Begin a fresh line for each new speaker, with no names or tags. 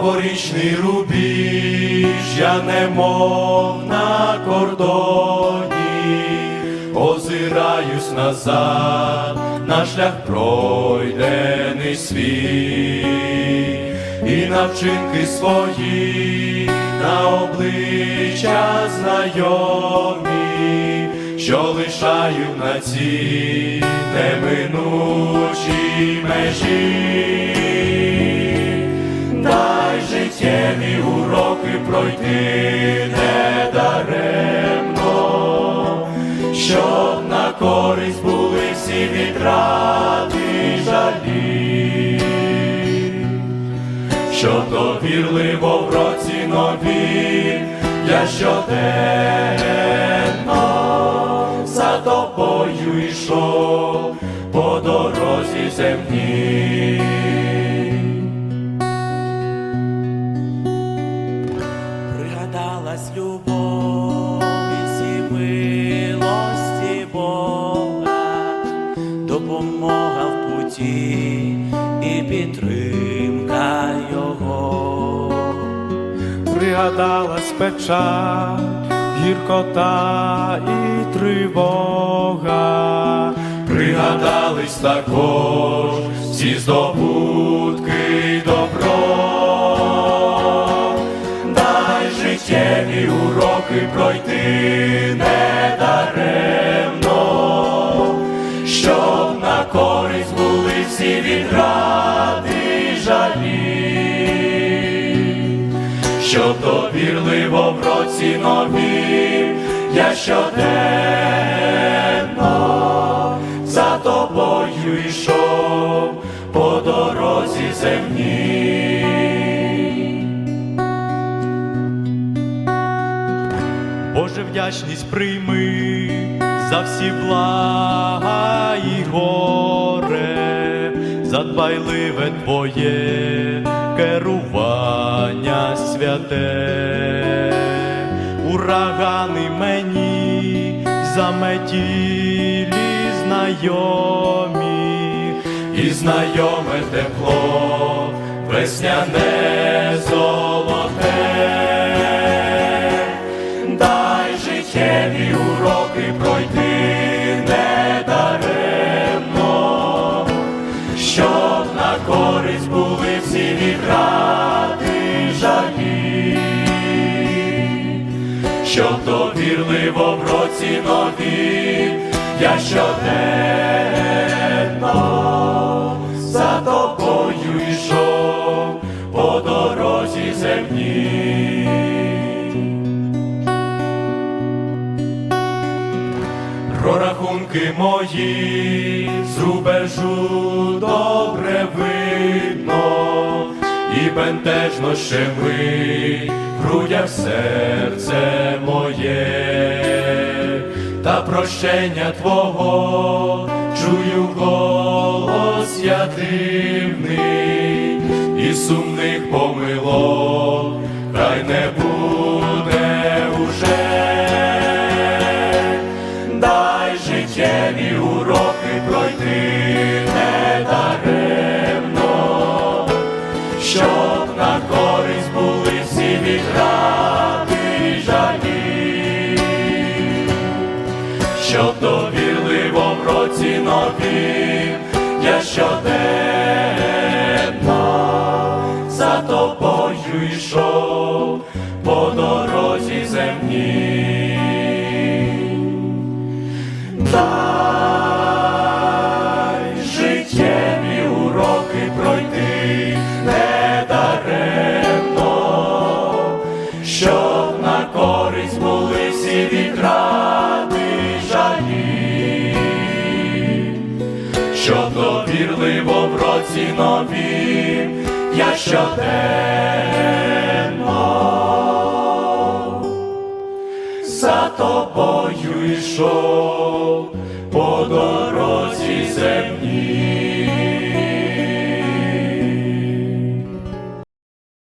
вічний рубіж, я немов на кордоні, озираюсь назад, на шлях пройдений свій, і на вчинки свої, на обличчя знайомі, що лишають на цій неминучій межі. Дай життєві уроки пройти недаремно, щоб на користь були всі відрати й жалі, щоб довірливо в році нові я щоденно за тобою йшов по дорозі земній.
Допомога в путі і підтримка Його.
Пригадалась печаль, гіркота і тривога.
Пригадались також всі здобутки добро, дай життєві уроки пройти не недаремно, відради й жалі, щоб довірливо в році нові я щоденно за тобою йшов по дорозі земній.
Боже, вдячність прийми за всі блага і горе, за дбайливе твоє керування святе, урагани мені заметілі знайомі,
і знайоме тепло, весняне золоте, дай життєві уроки й жалі, щоб довірливо в році нові я щоденно за тобою йшов по дорозі земній. Прорахунки мої з рубежу добре бентежно ще ми в грудях серце моє, та прощення Твого чую голос я дивний, і сумних помилок щоб довірливо в році нові я щоденно за тобою йшов по дорозі земній. Дай життєві уроки пройти недаремно, щоб на користь були всі відради уроці нові, я щоденно за тобою йшов. по дорозі.